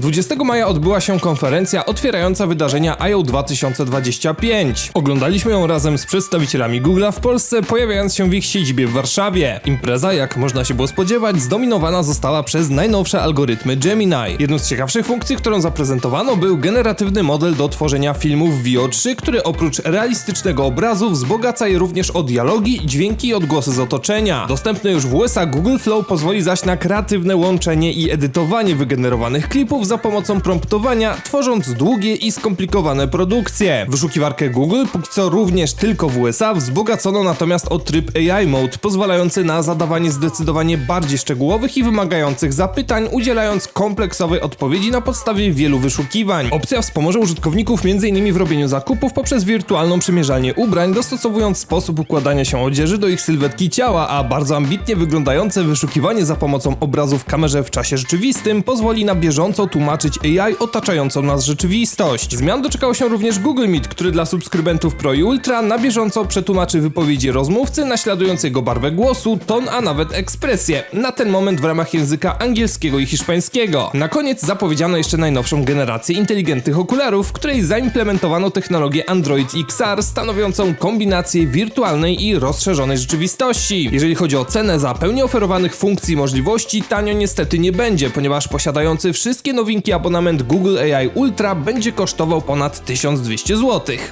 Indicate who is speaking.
Speaker 1: 20 maja odbyła się konferencja otwierająca wydarzenia I.O. 2025. Oglądaliśmy ją razem z przedstawicielami Google'a w Polsce, pojawiając się w ich siedzibie w Warszawie. Impreza, jak można się było spodziewać, zdominowana została przez najnowsze algorytmy Gemini. Jedną z ciekawszych funkcji, którą zaprezentowano, był generatywny model do tworzenia filmów VO3, który oprócz realistycznego obrazu wzbogaca je również o dialogi, dźwięki i odgłosy z otoczenia. Dostępny już w USA Google Flow pozwoli zaś na kreatywne łączenie i edytowanie wygenerowanych klipów za pomocą promptowania, tworząc długie i skomplikowane produkcje. Wyszukiwarkę Google póki co również tylko w USA wzbogacono natomiast o tryb AI Mode, pozwalający na zadawanie zdecydowanie bardziej szczegółowych i wymagających zapytań, udzielając kompleksowej odpowiedzi na podstawie wielu wyszukiwań. Opcja wspomoże użytkowników m.in. w robieniu zakupów poprzez wirtualną przymierzalnię ubrań, dostosowując sposób układania się odzieży do ich sylwetki ciała, a bardzo ambitnie wyglądające wyszukiwanie za pomocą obrazów w kamerze w czasie rzeczywistym pozwoli na bieżąco tłumaczyć AI otaczającą nas rzeczywistość. Zmian doczekało się również Google Meet, który dla subskrybentów Pro i Ultra na bieżąco przetłumaczy wypowiedzi rozmówcy, naśladując jego barwę głosu, ton, a nawet ekspresję. Na ten moment w ramach języka angielskiego i hiszpańskiego. Na koniec zapowiedziano jeszcze najnowszą generację inteligentnych okularów, w której zaimplementowano technologię Android XR, stanowiącą kombinację wirtualnej i rozszerzonej rzeczywistości. Jeżeli chodzi o cenę za pełni oferowanych funkcji i możliwości, tanio niestety nie będzie, ponieważ posiadający wszystkie nowinki abonament Google AI Ultra będzie kosztował ponad 1200 zł.